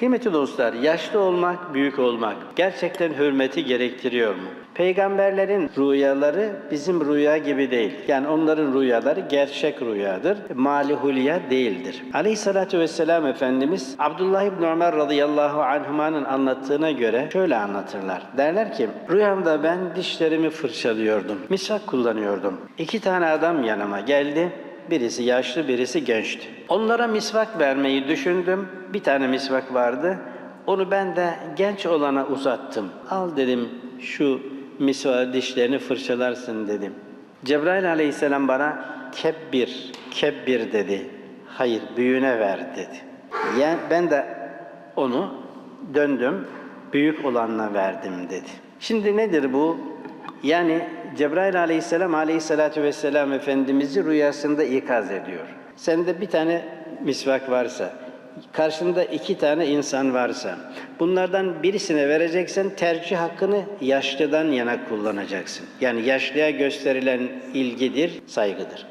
Kıymetli dostlar, yaşlı olmak, büyük olmak gerçekten hürmeti gerektiriyor mu? Peygamberlerin rüyaları bizim rüya gibi değil. Yani onların rüyaları gerçek rüyadır. Mali hulya değildir. Aleyhissalatü vesselam Efendimiz Abdullah İbni Ömer radıyallahu anhumanın anlattığına göre şöyle anlatırlar. Derler ki rüyamda ben dişlerimi fırçalıyordum. Misvak kullanıyordum. İki tane adam yanıma geldi. Birisi yaşlı, birisi gençti. Onlara misvak vermeyi düşündüm. Bir tane misvak vardı. Onu ben de genç olana uzattım. Al dedim şu misvağı dişlerini fırçalarsın dedim. Cebrail aleyhisselam bana kebbir, kebbir dedi. Hayır büyüğüne ver dedi. Yani ben de onu döndüm, büyük olanına verdim dedi. Şimdi nedir bu? Yani Cebrail aleyhisselam aleyhissalatu vesselam Efendimiz'i rüyasında ikaz ediyor. Sende bir tane misvak varsa, karşında iki tane insan varsa, bunlardan birisine vereceksen tercih hakkını yaşlıdan yana kullanacaksın. Yani yaşlıya gösterilen ilgidir, saygıdır.